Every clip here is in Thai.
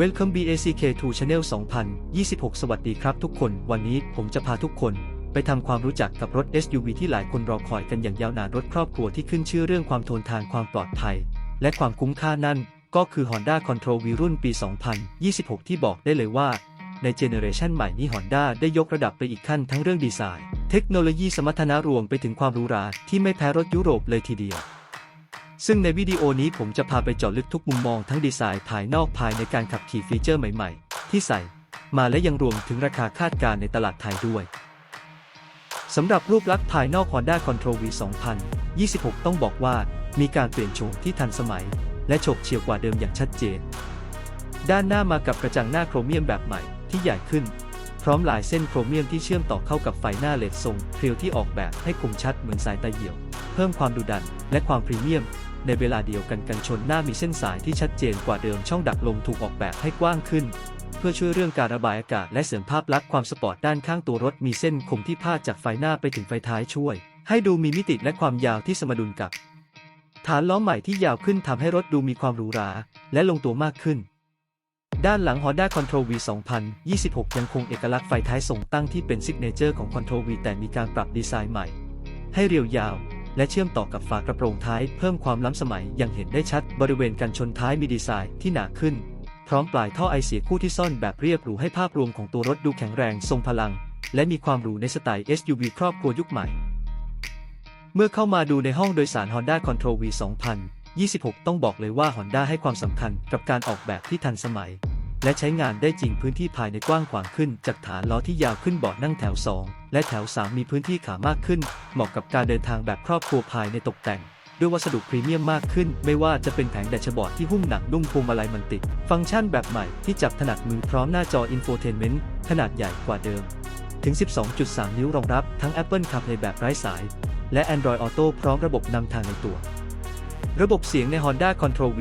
Welcome BACK2 Channel 2026 สวัสดีครับทุกคน วันนี้ผมจะพาทุกคน ไปทำความรู้จักกับรถ SUV ที่หลายคนรอคอยกันอย่างยาวนานรถครอบครัวที่ขึ้นชื่อเรื่องความทนทานความปลอดภัย และความคุ้มค่านั่น ก็คือ Honda Control V รุ่นปี 2026 ที่บอกได้เลยว่า ในเจเนอเรชันใหม่นี้ Honda ได้ยกระดับไปอีกขั้นทั้งเรื่องดีไซน์ เทคโนโลยีสมรรถนะรวมไปถึงความหรูหราที่ไม่แพ้รถยุโรปเลยทีเดียว ซึ่งในวิดีโอนี้ผมจะพาไปเจาะลึกทุกมุมมองทั้งดีไซน์ภายนอกภายในการขับขี่ฟีเจอร์ใหม่ๆ ที่ใส่ มาและยังรวมถึงราคาคาดการณ์ในตลาดไทยด้วยสำหรับรูปลักษณ์ภายนอก Honda Control V 2026 ต้องบอกว่า มีการเปลี่ยนโฉมที่ทันสมัย และโฉบเฉี่ยวกว่าเดิมอย่างชัดเจน ด้านหน้ามากับกระจังหน้าโครเมียมแบบใหม่ที่ใหญ่ขึ้น พร้อมลายเส้นโครเมียมที่เชื่อมต่อเข้ากับไฟหน้าเลดทรงเพรียวที่ออกแบบให้คมชัดเหมือนสายตาเหี่ยว เพิ่มความดุดัน และความพรีเมียม ในเวลาเดียวกันกันชนหน้ามีเส้นสายที่ชัดเจนกว่าเดิมช่องดักลมถูกออกแบบให้กว้างขึ้น เพื่อช่วยเรื่องการระบายอากาศและเสริมภาพลักษณ์ความสปอร์ตด้านข้างตัวรถมีเส้นคมที่พาดจากไฟหน้าไปถึงไฟท้ายช่วย ให้ดูมีมิติและความยาวที่สมดุลกับ ฐานล้อใหม่ที่ยาวขึ้นทำให้รถดูมีความหรูหรา และลงตัวมากขึ้น ด้านหลัง Honda Control V 2026 ยังคงเอกลักษณ์ไฟท้ายส่งตั้งที่เป็นซิกเนเจอร์ของ Control V แต่มีการปรับดีไซน์ใหม่ ให้เรียวยาว และเชื่อมต่อกับฝากระโปรงท้ายเพิ่มความล้ำสมัยอย่างเห็นได้ชัดบริเวณกันชนท้ายมีดีไซน์ที่หนาขึ้น พร้อมปลายท่อไอเสียคู่ที่ซ่อนแบบเรียบหรูให้ภาพรวมของตัวรถดูแข็งแรงทรงพลัง และมีความหรูในสไตล์ SUV ครอบครัวยุคใหม่ เมื่อเข้ามาดูในห้องโดยสาร Honda Control V 2026 ต้องบอกเลยว่า Honda ให้ความสำคัญกับการออกแบบที่ทันสมัย และใช้งานได้จริงพื้นที่ภายในกว้างขวางขึ้น จากฐานล้อที่ยาวขึ้นเบาะนั่งแถว 2 และแถว 3 มีพื้นที่ขามากขึ้น เหมาะกับการเดินทางแบบครอบครัวภายในตกแต่งด้วยวัสดุพรีเมียมมากขึ้น ไม่ว่าจะเป็นแผงแดชบอร์ดที่หุ้มหนังนุ่มพวงมาลัยมันติด ฟังก์ชันแบบใหม่ที่จับถนัดมือพร้อมหน้าจออินโฟเทนเมนต์ขนาดใหญ่กว่าเดิม ถึง 12.3 นิ้วรองรับทั้ง Apple CarPlay แบบไร้สาย และ Android Auto พร้อมระบบนำทางในตัว ระบบเสียงใน Honda Control V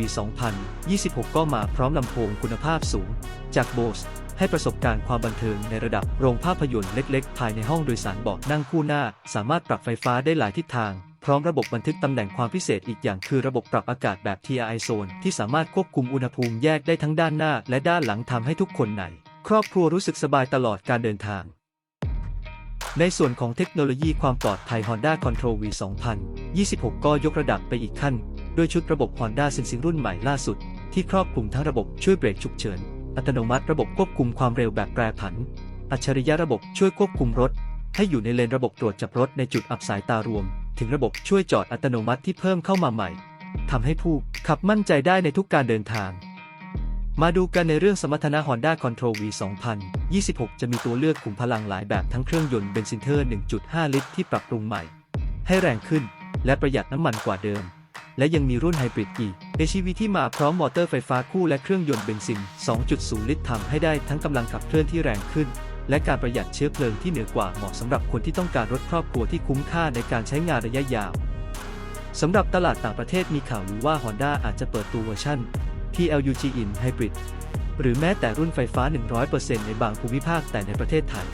2026 ก็มาพร้อมลำโพงคุณภาพสูง จาก Bose ให้ประสบการณ์ความบันเทิงในระดับโรงภาพยนตร์เล็กๆ ภายในห้องโดยสารเบาะนั่งคู่หน้า สามารถปรับไฟฟ้าได้หลายทิศทาง พร้อมระบบบันทึกตำแหน่งความพิเศษอีกอย่างคือระบบปรับอากาศแบบ TRI Zone ที่สามารถควบคุมอุณหภูมิแยกได้ทั้งด้านหน้า และด้านหลังทำให้ทุกคนใน ครอบครัวรู้สึกสบายตลอดการเดินทางในส่วนของเทคโนโลยีความปลอดภัย Honda Control V 2026 ก็ยกระดับไปอีกขั้น ด้วยชุดระบบ Honda Sensing รุ่นใหม่ล่าสุด ที่ครอบคลุมทั้งระบบช่วยเบรกฉุกเฉิน อัตโนมัติระบบควบคุมความเร็วแบบแปรผัน อัจฉริยะระบบช่วยควบคุมรถ ให้อยู่ในเลนระบบตรวจจับรถในจุดอับสายตารวม ถึงระบบช่วยจอดอัตโนมัติที่เพิ่มเข้ามาใหม่ทำให้ผู้ขับมั่นใจได้ในทุกการเดินทาง มาดูกันในเรื่องสมรรถนะ Honda Control V 2026 จะมีตัวเลือกขุมพลังหลายแบบทั้งเครื่องยนต์เบนซินเทอร์ 1.5 ลิตรที่ปรับปรุงใหม่ ให้แรงขึ้นและประหยัดน้ำมันกว่าเดิม และยังมีรุ่นไฮบริด e HEV ที่มาพร้อมมอเตอร์ไฟฟ้าคู่และเครื่องยนต์เบนซิน 2.0 ลิตรทำให้ได้ทั้งกำลังขับเคลื่อนที่แรงขึ้น และการประหยัดเชื้อเพลิงที่เหนือกว่าเหมาะสำหรับคนที่ต้องการรถครอบครัวที่คุ้มค่าในการใช้งานระยะยาวสำหรับตลาดต่างประเทศมีข่าวหรือว่า Honda อาจจะเปิดตัวเวอร์ชัน PLUG In Hybrid หรือแม้แต่รุ่นไฟฟ้า 100%ในบางภูมิภาคแต่ในประเทศไทย